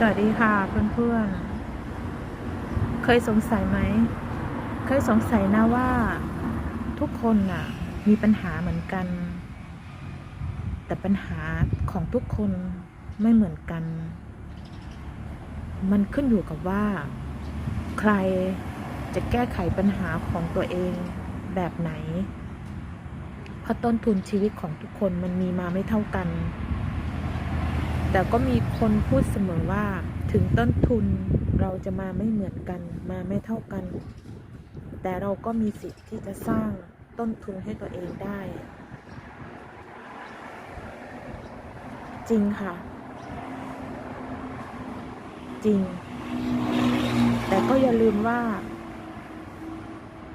สวัสดีค่ะเพื่อนๆ เคยสงสัยไหม เคยสงสัยนะว่า ทุกคนน่ะ มีปัญหาเหมือนกัน แต่ปัญหาของทุกคนไม่เหมือนกัน มันขึ้นอยู่กับว่า ใครจะแก้ไขปัญหาของตัวเองแบบไหน เพราะต้นทุนชีวิตของทุกคนมันมีมาไม่เท่ากัน แต่ก็มีคนพูดเสมอว่าถึงต้นทุนเราจะมาไม่เหมือนกันมาไม่เท่ากัน แต่เราก็มีสิทธิ์ที่จะสร้างต้นทุนให้ตัวเองได้ จริงค่ะ จริง แต่ก็อย่าลืมว่า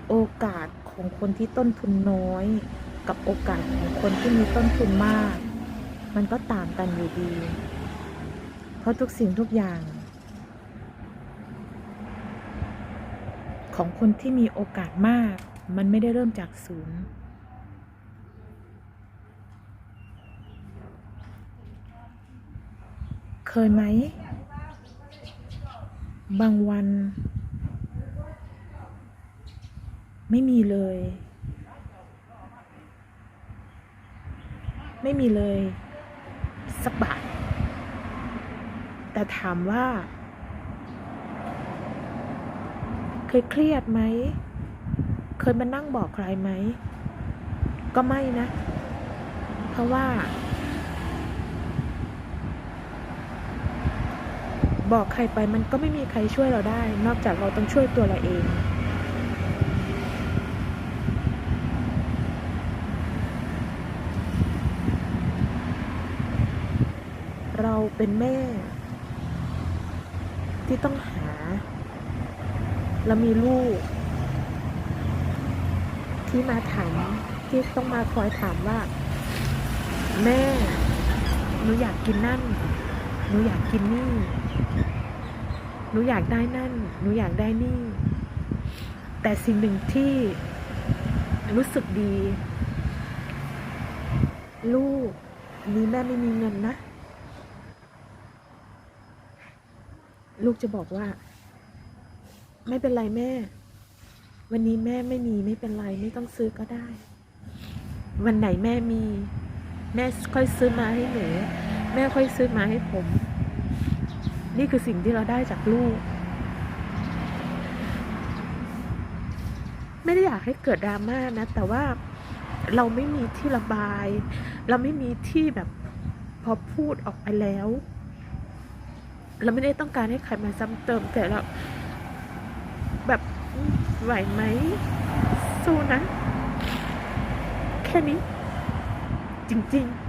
โอกาสของคนที่ต้นทุนน้อย กับโอกาสของคนที่มีต้นทุนมาก มันก็ต่างกันอยู่ดี เพราะทุกสิ่งทุกอย่าง ของคนที่มีโอกาสมาก มันไม่ได้เริ่มจากศูนย์ เคยไหม บางวัน ไม่มีเลย ไม่มีเลย สักบาท แต่ถามว่า เคยเครียดไหม เคยมานั่งบอกใครไหม ก็ไม่นะ เพราะว่า บอกใครไปมันก็ไม่มีใครช่วยเราได้ นอกจากเราต้องช่วยตัวเราเอง เราเป็นแม่ ที่ต้องหา แล้วมีลูก ที่มาถามที่ต้องมาคอยถามว่า แม่หนูอยากกินนั่นหนูอยากกินนี่หนูอยากได้นั่นหนูอยากได้นี่ แต่สิ่งหนึ่งที่รู้สึกดี ลูก นี้แม่ไม่มีเงินนะ ลูกจะบอกว่า ไม่เป็นไรแม่ วันนี้แม่ไม่มีไม่เป็นไรไม่ต้องซื้อก็ได้ วันไหนแม่มี แม่ค่อยซื้อมาให้หนูแม่ค่อยซื้อมาให้ผม นี่คือสิ่งที่เราได้จากลูก ไม่ได้อยากให้เกิดดราม่านะ แต่ว่าเราไม่มีที่ระบาย เราไม่มีที่แบบพอพูดออกไปแล้ว เราไม่ได้ต้องการให้ใครมาซ้ำเติม แต่เราแบบไหวไหมสู้นะ แค่นี้ จริง ๆ